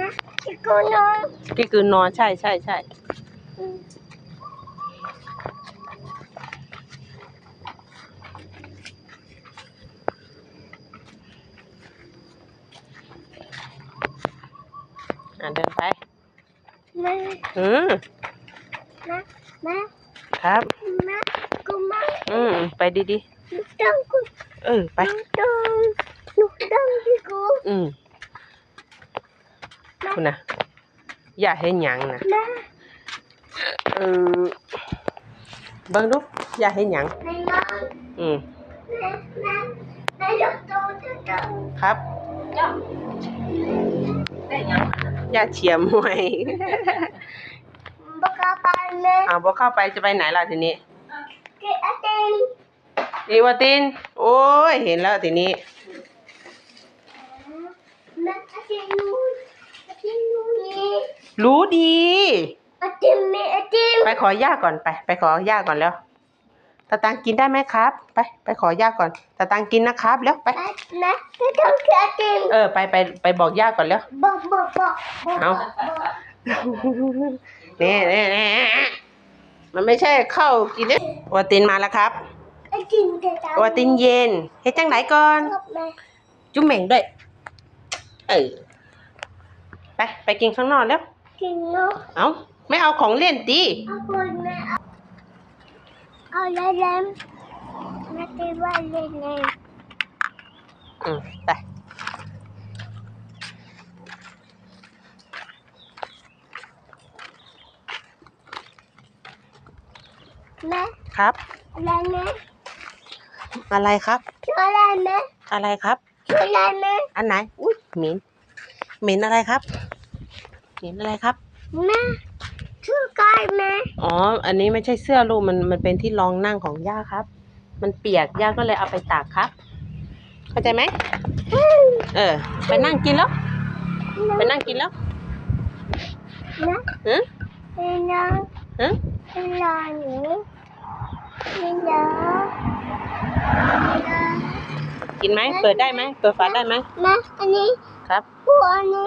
นะชิคกี้นอนที่คืนนอนใช่ใช่ใช่อืมอะเดินไป มาอืมมามาครับ มากูมาอืมไปดีหนูต้องกูๆเออไป หนูต้องหนูต้องที่กู อืม คุณน่ะอย่าให้หยังนะนะเออเบิ่งดูอย่าให้หยังในนอนอืมนะนะในดอกโตจะต้องครับได้ยังอย่าเฉียมหวยบอกกับไปแม่เอาบ่เข้าไปจะไปไหนล่ะทีนี้เกะอาเต็งอีวาติน โอ้ย เห็นแล้วทีนี้ รู้ดีอาเต็งแม่อาเต็งไปขอย่าก่อนไป ไปขอย่าก่อนแล้วตาตังกินได้ไหมครับ ไป ไปขอย่าก่อนตาตังกินนะครับแล้วไปนะนะจะต้องเกะอาเต็งเออไปไปไปบอกย่าก่อนแล้วบอกบอกบอกบอกเอาบอกเน่เน่เน่มันไม่ใช่เข้ากินเนี่ยวาตินมาแล้วครับอาเต็งจะต้องวาตินเย็นเฮ็ดจังไหนก่อน บอกแม่จุ๊มเหม่งด้วยเออไป ไปกินข้างนอกแล้ว กินนกเอาไม่เอาของเล่นตีเอาคนแม่เอาเอาเล่นเล่นแม่ตีว่าเล่นเล่นอืมไปแม่ครับเล่นไหมอะไรครับช่วยเล่นไหมอะไรครับช่วยเล่นไหมอันไหนอุ้ยเหม็นเหม็นอะไรครับ เหม็นอะไรครับ แม่ช่วยกันไหมอ๋อ อันนี้ไม่ใช่เสื้อลูกมันมันเป็นที่รองนั่งของย่าครับ มันเปียกย่าก็เลยเอาไปตากครับ เข้าใจไหมเออ ไปนั่งกินแล้ว ไปนั่งกินแล้วนะฮะเป็นน้องฮะเป็นน้องหนูเป็นน้องกินไหมเปิดได้ไหมเปิดฝาได้ไหมแม่อันนี้ครับหัวอันนี้